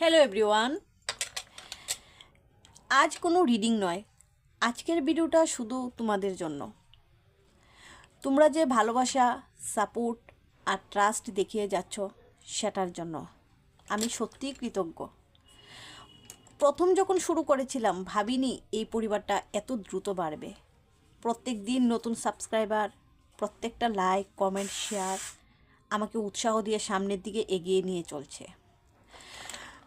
Hello everyone আজ কোনো reading নয়। আজকের ভিডিওটা শুধু তোমাদের জন্য। তোমরা যে ভালোবাসা সাপোর্ট আর ট্রাস্ট দেখিয়ে যাচ্ছ, সেটার জন্য। আমি সত্যিই কৃতজ্ঞ। প্রথম যখন শুরু করেছিলাম, ভাবিনি এই পরিবারটা এত দ্রুত বাড়বে। প্রত্যেক দিন নতুন সাবস্ক্রাইবার প্রত্যেকটা লাইক কমেন্ট শেয়ার আমাকে উৎসাহ দিয়ে সামনের দিকে এগিয়ে নিয়ে চলছে।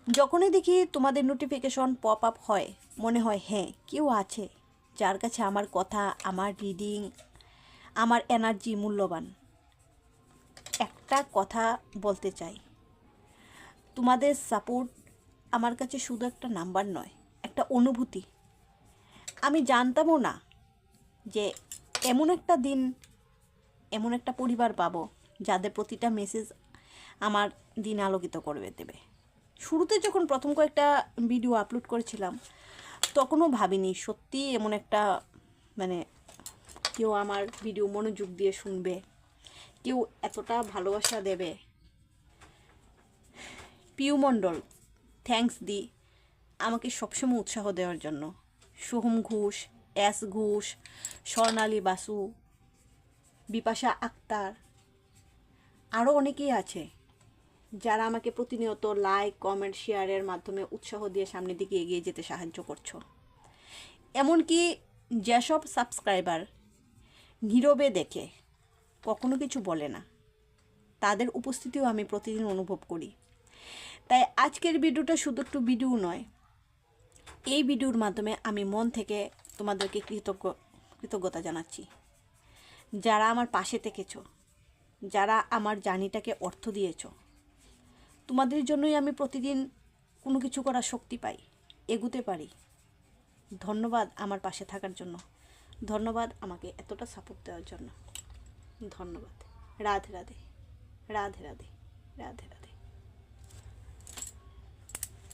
যখনই দেখি তোমাদের নোটিফিকেশন পপ আপ হয়, মনে হয় হ্যাঁ কেউ আছে যার কাছে আমার কথা, আমার রিডিং আমার এনার্জি মূল্যবান। একটা কথা বলতে চাই। তোমাদের সাপোর্ট আমার কাছে শুধু একটা নাম্বার নয়, একটা অনুভূতি। আমি জানতামও না যে এমন একটা দিন, এমন একটা পরিবার পাবো যাদের প্রতিটা মেসেজ আমার দিন আলোকিত করবে দেবে। শুরুতে যখন প্রথম কয়েকটা ভিডিও আপলোড করেছিলাম, তখনও ভাবিনি, সত্যি এমন একটা মানে কেউ আমার ভিডিও মনোযোগ দিয়ে শুনবে, কেউ এতটা ভালোবাসা দেবে। পিউ মণ্ডল থ্যাঙ্কস দি আমাকে সবসময় উৎসাহ দেওয়ার জন্য। সোহম ঘোষ, এস ঘোষ, স্বর্ণালী বাসু, বিপাশা আক্তার আরও অনেকেই আছে। যারা আমাকে প্রতিনিয়ত লাইক কমেন্ট শেয়ারের মাধ্যমে উৎসাহ দিয়ে সামনের দিকে এগিয়ে যেতে সাহায্য করছ। এমনকি যেসব সাবস্ক্রাইবার নীরবে দেখে, কখনো কিছু বলে না, তাদের উপস্থিতিও আমি প্রতিদিন অনুভব করি। তাই আজকের ভিডিওটা শুধু একটু ভিডিও নয়, এই ভিডিওর মাধ্যমে আমি মন থেকে তোমাদেরকে কৃতজ্ঞ, কৃতজ্ঞতা জানাচ্ছি। যারা আমার পাশে থেকেছ, যারা আমার জানিটাকে অর্থ দিয়েছ তোমাদের জন্যই আমি প্রতিদিন কোনো কিছু করার শক্তি পাই। এগুতে পারি। ধন্যবাদ আমার পাশে থাকার জন্য। ধন্যবাদ আমাকে এতটা সাপোর্ট দেওয়ার জন্য। ধন্যবাদ। রাধে রাধে। রাধে রাধে। রাধে রাধে।